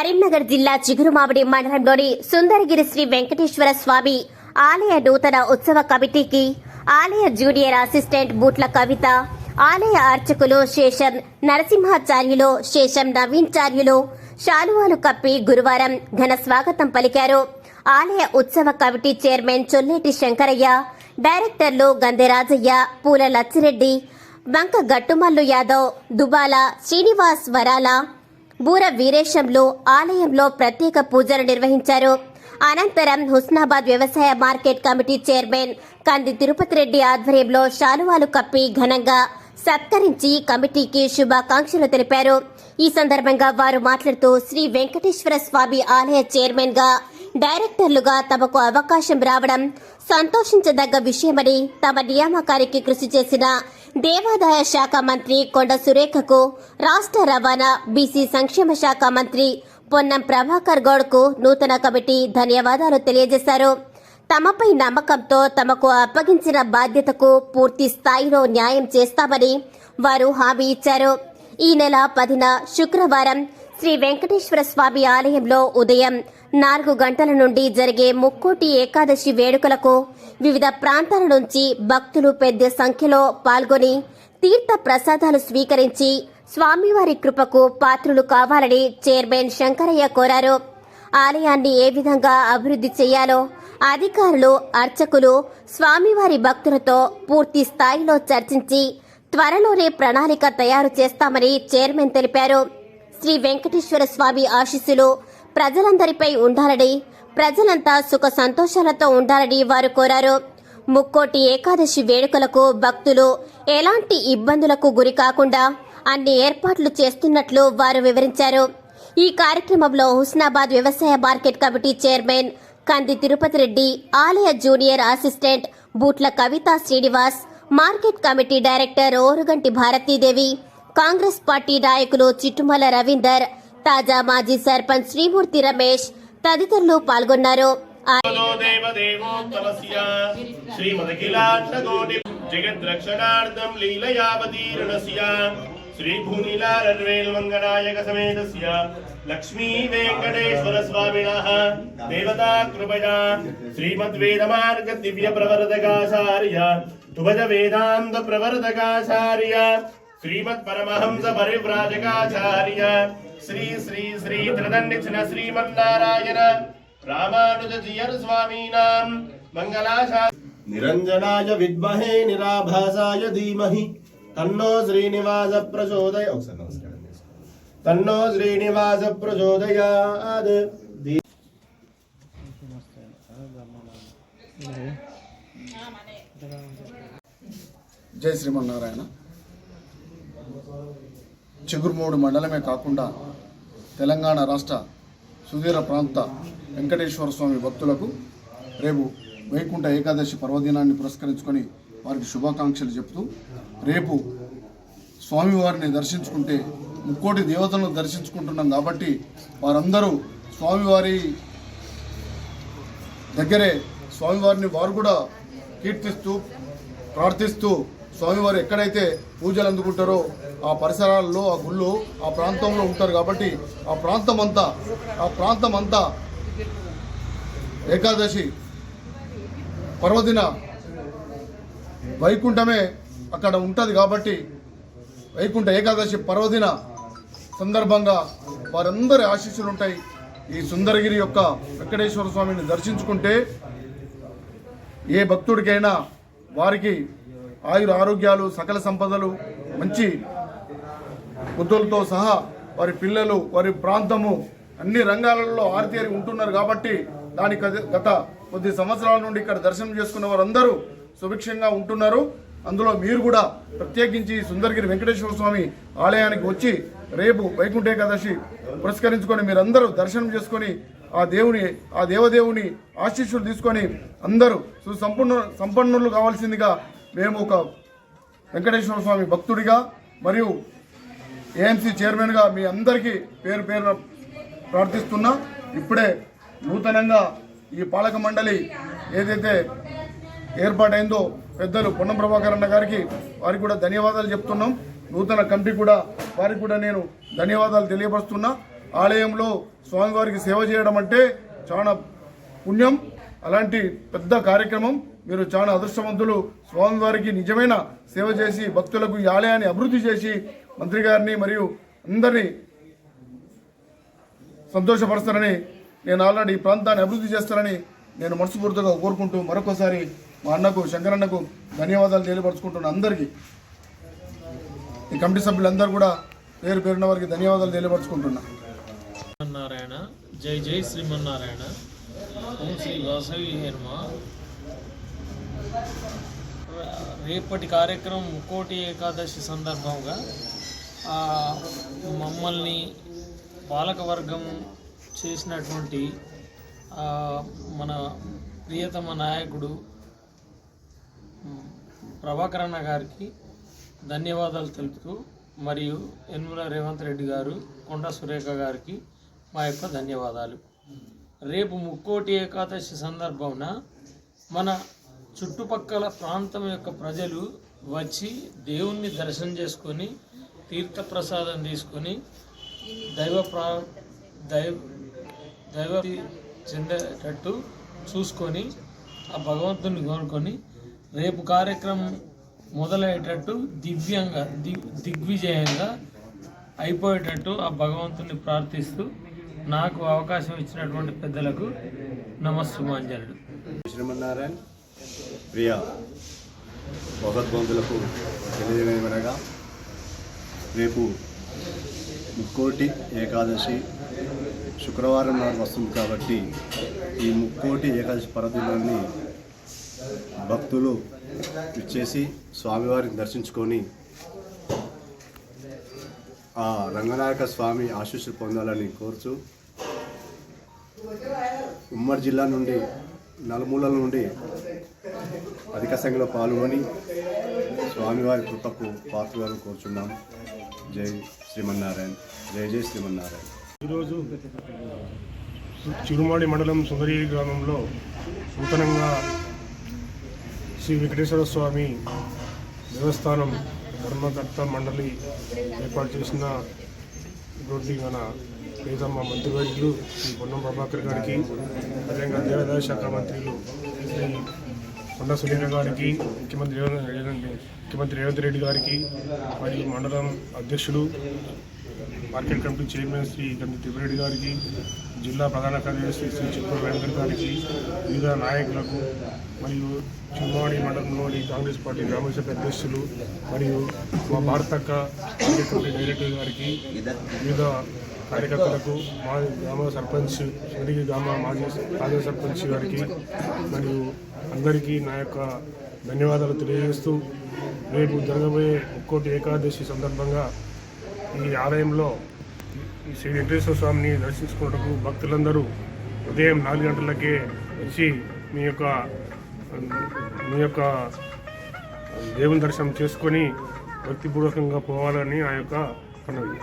కరీంనగర్ జిల్లా చిగురుమావిడి మండలంలోని సుందరగిరి శ్రీ వెంకటేశ్వర స్వామి ఆలయ నూతన ఉత్సవ కమిటీకి ఆలయ జూనియర్ అసిస్టెంట్ బూట్ల కవిత ఆలయ అర్చకులు శేషం నరసింహాచార్యులు శేషం నవీన్చార్యులు శాలువాలు కప్పి గురువారం ఘన స్వాగతం పలికారు. ఆలయ ఉత్సవ కమిటీ చైర్మన్ చొల్లేటి శంకరయ్య డైరెక్టర్లు గంధెరాజయ్య పూల లచ్చిరెడ్డి బంక గట్టుమల్లు యాదవ్ దుబాల శ్రీనివాస్ వరాల బూర వీరేశంలో ఆలయంలో ప్రత్యేక పూజలు నిర్వహించారు. అనంతరం హుస్నాబాద్ వ్యవసాయ మార్కెట్ కమిటీ చైర్మన్ కంది తిరుపతి రెడ్డి ఆధ్వర్యంలో శాలువాలు కప్పి ఘనంగా సత్కరించి కమిటీకి శుభాకాంక్షలు తెలిపారు. ఈ సందర్భంగా వారు మాట్లాడుతూ శ్రీ వెంకటేశ్వర స్వామి ఆలయ చైర్మన్గా డైరెక్టర్లుగా తమకు అవకాశం రావడం సంతోషించదగ్గ విషయమని తమ నియామకానికి కృషి చేసిన దేవాదాయ శాఖ మంత్రి కొండ సురేఖకు రాష్ట్ర రవాణా బీసీ సంక్షేమ శాఖ మంత్రి పొన్నం ప్రభాకర్ గౌడ్కు నూతన కమిటీ ధన్యవాదాలు తెలియజేశారు. తమపై నమ్మకంతో తమకు అప్పగించిన బాధ్యతకు పూర్తి స్థాయిలో న్యాయం చేస్తామని వారు హామీ ఇచ్చారు. ఈ నెల పదిన శుక్రవారం శ్రీ వెంకటేశ్వర స్వామి ఆలయంలో ఉదయం నాలుగు గంటల నుండి జరిగే ముక్కోటి ఏకాదశి వేడుకలకు వివిధ ప్రాంతాల నుంచి భక్తులు పెద్ద సంఖ్యలో పాల్గొని తీర్థ ప్రసాదాలు స్వీకరించి స్వామివారి కృపకు పాత్రులు కావాలని చైర్మన్ శంకరయ్య కోరారు. ఆలయాన్ని ఏ విధంగా అభివృద్ధి చేయాలో అధికారులు అర్చకులు స్వామివారి భక్తులతో పూర్తి స్థాయిలో చర్చించి త్వరలోనే ప్రణాళిక తయారు చేస్తామని చైర్మన్ తెలిపారు. శ్రీ వెంకటేశ్వర స్వామి ఆశీస్సులు ప్రజలందరిపై ఉండాలని ప్రజలంతా సుఖ సంతోషాలతో ఉండాలని వారు కోరారు. ముక్కోటి ఏకాదశి వేడుకలకు భక్తులు ఎలాంటి ఇబ్బందులకు గురి కాకుండా అన్ని ఏర్పాట్లు చేస్తున్నట్లు వారు వివరించారు. ఈ కార్యక్రమంలో హుస్నాబాద్ వ్యవసాయ మార్కెట్ కమిటీ చైర్మన్ కంది తిరుపతి రెడ్డి ఆలయ junior assistant Bootla Kavitha Srinivas market committee director Oruganti Bharathidevi Congress party నాయకులు చిట్టుమల రవీందర్ తాజా మాజీ సర్పంచ్ శ్రీమూర్తి రమేష్ తదితరులు పాల్గొన్నారు ఆ- ो देवदेवोत्तमस्य श्रीमदखिलाण्डकोटि जगद्रक्षणार्थं लीलयावतीर्णस्य श्रीभूनिलारर्वेल्मङ्गनायक समेतस्य लक्ष्मी वेङ्कटेश्वर स्वामिनः देवता कृपया श्रीमद्वेदमार्ग दिव्य प्रवर्तकाचार्य तुभज वेदान्त శ్రీమద్ పరమహంస పరివ్రాజకాచార్య శ్రీ శ్రీ శ్రీ త్రిదండిచిన శ్రీమన్నారాయణ రామానుజీయర్ స్వామీనాం మంగళాశా నిరంజనాయ విద్మహే నిరాభాసాయ ధీమహి తన్నో శ్రీనివాస ప్రచోదయ ఒకసారి నమస్కారం తన్నో శ్రీనివాస ప్రచోదయాద్ జై శ్రీమన్నారాయణ చిగురుమూడు మండలమే కాకుండా తెలంగాణ రాష్ట్ర సుదీర ప్రాంత వెంకటేశ్వర స్వామి భక్తులకు రేపు వైకుంఠ ఏకాదశి పర్వదినాన్ని పురస్కరించుకొని వారికి శుభాకాంక్షలు చెప్తూ రేపు స్వామివారిని దర్శించుకుంటే ముక్కోటి దేవతలను దర్శించుకుంటున్నాం కాబట్టి వారందరూ స్వామివారి దగ్గరే స్వామివారిని వారు కూడా కీర్తిస్తూ ప్రార్థిస్తూ స్వామివారు ఎక్కడైతే పూజలు అందుకుంటారో ఆ పరిసరాల్లో ఆ గుళ్ళు ఆ ప్రాంతంలో ఉంటారు కాబట్టి ఆ ప్రాంతం అంతా ఆ ప్రాంతం అంతా ఏకాదశి పర్వదిన వైకుంఠమే అక్కడ ఉంటుంది కాబట్టి వైకుంఠ ఏకాదశి పర్వదిన సందర్భంగా వారందరి ఆశీస్సులు ఉంటాయి ఈ సుందరగిరి యొక్క వెంకటేశ్వర స్వామిని దర్శించుకుంటే ఏ భక్తుడికైనా వారికి ఆయుర ఆరోగ్యాలు సకల సంపదలు మంచి బుద్ధులతో సహా వారి పిల్లలు వారి ప్రాంతము అన్ని రంగాలలో ఆరితేరి ఉంటున్నారు కాబట్టి దానికి గత- గత కొద్ది సంవత్సరాల నుండి ఇక్కడ దర్శనం చేసుకున్న వారందరూ సుభిక్షంగా ఉంటున్నారు. అందులో మీరు కూడా ప్రత్యేకించి సుందరగిరి వెంకటేశ్వర స్వామి ఆలయానికి వచ్చి రేపు వైకుంఠ ఏకాదశి పురస్కరించుకొని మీరందరూ దర్శనం చేసుకొని ఆ దేవుని ఆ దేవదేవుని ఆశీస్సులు తీసుకొని అందరూ సుసంపన్న సంపన్నులు కావాల్సిందిగా మేము ఒక వెంకటేశ్వర స్వామి భక్తుడిగా మరియు ఏఎంసీ చైర్మన్గా మీ అందరికీ పేరు పేరు ప్రార్థిస్తున్నా. ఇప్పుడే నూతనంగా ఈ పాలక మండలి ఏదైతే ఏర్పాటైందో పెద్దలు పొన్నం ప్రభాకర్ అన్న గారికి వారికి కూడా ధన్యవాదాలు చెప్తున్నాం. నూతన కమిటీ కూడా వారికి కూడా నేను ధన్యవాదాలు తెలియపరుస్తున్నా. ఆలయంలో స్వామివారికి సేవ చేయడం అంటే చాలా పుణ్యం. అలాంటి పెద్ద కార్యక్రమం. మీరు చాలా అదృష్టవంతులు. స్వామివారికి నిజమైన సేవ చేసి భక్తులకు ఈ ఆలయాన్ని అభివృద్ధి చేసి మంత్రి గారిని మరియు అందరినీ సంతోషపరుస్తారని నేను ఆల్రెడీ ఈ ప్రాంతాన్ని అభివృద్ధి చేస్తానని నేను మనస్ఫూర్తిగా కోరుకుంటూ మరొకసారి మా అన్నకు శంకరన్నకు ధన్యవాదాలు తెలియపరుచుకుంటున్న అందరికీ. ఈ కమిటీ సభ్యులందరూ కూడా పేరు పేరున్న వారికి ధన్యవాదాలు తెలియపరుచుకుంటున్నా. శ్రీమన్నారాయణ జై జై శ్రీమన్నారాయణ. ఓం శ్రీ వాసవి హేర్మ రేపటి కార్యక్రమం ముక్కోటి ఏకాదశి సందర్భంగా మమ్మల్ని పాలకవర్గం చేసినటువంటి మన ప్రియతమ నాయకుడు ప్రభాకరణ గారికి ధన్యవాదాలు తెలుపుతూ మరియు యనుమల రేవంత్ రెడ్డి గారు కొండ సురేఖ గారికి మా యొక్క ధన్యవాదాలు. రేపు ముక్కోటి ఏకాదశి సందర్భమున మన చుట్టుపక్కల ప్రాంతం యొక్క ప్రజలు వచ్చి దేవుణ్ణి దర్శనం చేసుకొని తీర్థప్రసాదం తీసుకొని దైవ ప్రా దైవ దైవ చెందేటట్టు చూసుకొని ఆ భగవంతుని కోరుకొని రేపు కార్యక్రమం మొదలయ్యేటట్టు దివ్యంగా దిగ్ దిగ్విజయంగా అయిపోయేటట్టు ఆ భగవంతుని ప్రార్థిస్తూ నాకు అవకాశం ఇచ్చినటువంటి పెద్దలకు నమస్సుమాంజనుడు శ్రీమన్నారాయణ ప్రియ భగవద్బంధులకు తెలియజేయమనగా రేపు ముక్కోటి ఏకాదశి శుక్రవారం నాడు వస్తుంది కాబట్టి ఈ ముక్కోటి ఏకాదశి పర్వదినాన్ని భక్తులు ఇచ్చేసి స్వామివారిని దర్శించుకొని ఆ రంగనాయక స్వామి ఆశీస్సులు పొందాలని కోరుచు. ఉమ్మడి జిల్లా నుండి నలుమూలల నుండి అధిక సంఖ్యలో పాల్గొని స్వామివారి కృపకు పాత్రలను కోరుచున్నాం. జై శ్రీమన్నారాయణ జై జై శ్రీమన్నారాయణ. ఈరోజు చిరుమాడి మండలం సుందరి గ్రామంలో నూతనంగా శ్రీ వెంకటేశ్వర స్వామి దేవస్థానం ధర్మకర్త మండలి ఏర్పాటు చేసిన రోడ్డి మన పేదమ్మ మంత్రివర్యులు శ్రీ పొన్నం ప్రభాకర్ గారికి అదేవిధంగా దేవాదాయ శాఖ మంత్రులు శ్రీ కొండ సురేంద్ర గారికి ముఖ్యమంత్రి ముఖ్యమంత్రి రేవంత్ రెడ్డి గారికి మరియు మండలం అధ్యక్షుడు market committee chairman Shri Gandhi Thippireddy గారికి జిల్లా ప్రధాన కార్యదర్శి శ్రీ చిత్తూరు వెంకట్ గారికి వివిధ నాయకులకు మరియు చిమ్మవాడి మండలంలోని కాంగ్రెస్ పార్టీ గ్రామసభ అధ్యక్షులు మరియు మా భారతక్క మార్కెట్ కమిటీ డైరెక్టర్ గారికి వివిధ పర్యటకులకు మా గ్రామ సర్పంచ్ మరియు గ్రామ మాజీ తాజా సర్పంచ్ గారికి మరియు అందరికీ నా యొక్క ధన్యవాదాలు తెలియజేస్తూ రేపు జరగబోయే ఒక్కోటి ఏకాదశి సందర్భంగా ఈ ఆలయంలో శ్రీ వెంకటేశ్వర స్వామిని దర్శించుకున్నటకు భక్తులందరూ ఉదయం నాలుగు గంటలకే వచ్చి మీ యొక్క మీ యొక్క దేవుని దర్శనం చేసుకొని భక్తిపూర్వకంగా పోవాలని ఆ యొక్క మనవి.